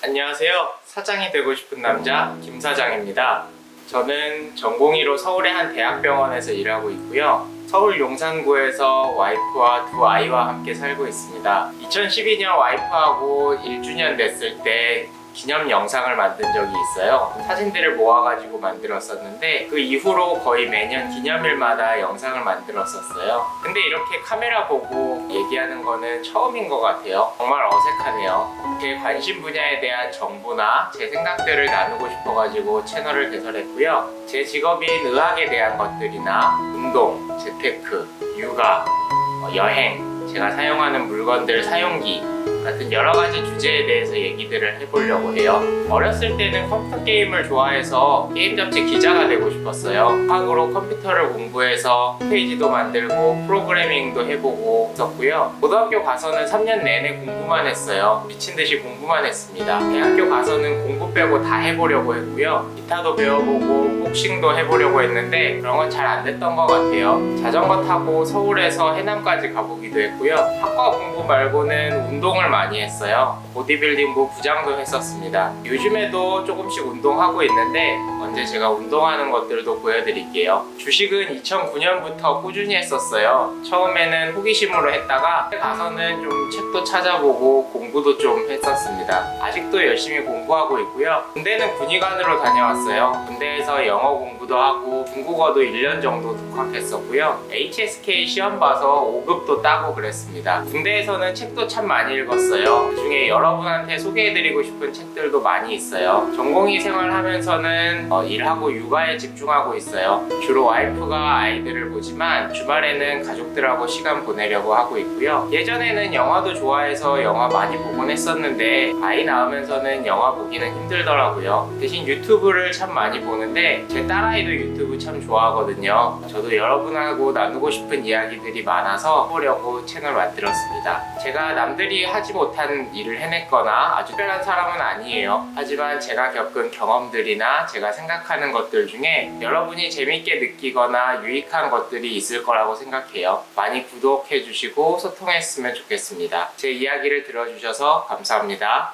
안녕하세요. 사장이 되고 싶은 남자 김 사장입니다. 저는 전공의로 서울의 한 대학병원에서 일하고 있고요. 서울 용산구에서 와이프와 두 아이와 함께 살고 있습니다. 2012년 와이프하고 1주년 됐을 때 기념 영상을 만든 적이 있어요. 사진들을 모아가지고 만들었었는데 그 이후로 거의 매년 기념일마다 영상을 만들었었어요. 근데 이렇게 카메라 보고 얘기하는 거는 처음인 것 같아요. 정말 어색하네요. 제 관심 분야에 대한 정보나 제 생각들을 나누고 싶어가지고 채널을 개설했고요. 제 직업인 의학에 대한 것들이나 운동, 재테크, 육아, 어, 여행, 제가 사용하는 물건들 사용기 같은 여러 가지 주제에 대해서 얘기들을 해보려고 해요. 어렸을 때는 컴퓨터 게임을 좋아해서 게임 잡지 기자가 되고 싶었어요. 학으로 컴퓨터를 공부해서 페이지도 만들고 프로그래밍도 해보고 했었고요. 고등학교 가서는 3년 내내 공부만 했어요. 미친 듯이 공부만 했습니다. 대학교 가서는 공부 빼고 다 해보려고 했고요. 기타도 배워보고 복싱도 해보려고 했는데 그런 건 잘 안 됐던 것 같아요. 자전거 타고 서울에서 해남까지 가보기도 했고요. 학과 공부 말고는 운동 을 많이 했어요. 보디빌딩부 부장도 했었습니다. 요즘에도 조금씩 운동하고 있는데 언제 제가 운동하는 것들도 보여드릴게요. 주식은 2009년부터 꾸준히 했었어요. 처음에는 호기심으로 했다가 가서는 좀 책도 찾아보고 공부도 좀 했었습니다. 아직도 열심히 공부하고 있고요. 군대는 군의관으로 다녀왔어요. 군대에서 영어 공부도 하고 중국어도 1년 정도 독학했었고요. HSK 시험 봐서 5급도 따고 그랬습니다. 군대에서는 책도 참 많이 읽었어요. 그중에 여러분한테 소개해드리고 싶은 책들도 많이 있어요. 전공의 생활하면서는 어, 일하고 육아에 집중하고 있어요. 주로 와이프가 아이들을 보지만 주말에는 가족들하고 시간 보내려고 하고 있고요. 예전에는 영화도 좋아해서 영화 많이 보곤 했었는데 아이 낳으면서는 영화 보기는 힘들더라고요. 대신 유튜브를 참 많이 보는데 제 딸아이도 유튜브 참 좋아하거든요. 저도 여러분하고 나누고 싶은 이야기들이 많아서 해보려고 채널 만들었습니다. 제가 남들이 하지 못한 일을 해냈거나 아주 특별한 사람은 아니에요. 하지만 제가 겪은 경험들이나 제가 생각하는 것들 중에 여러분이 재밌게 느끼거나 유익한 것들이 있을 거라고 생각해요. 많이 구독해 주시고 소통했으면 좋겠습니다. 제 이야기를 들어주셔서 감사합니다.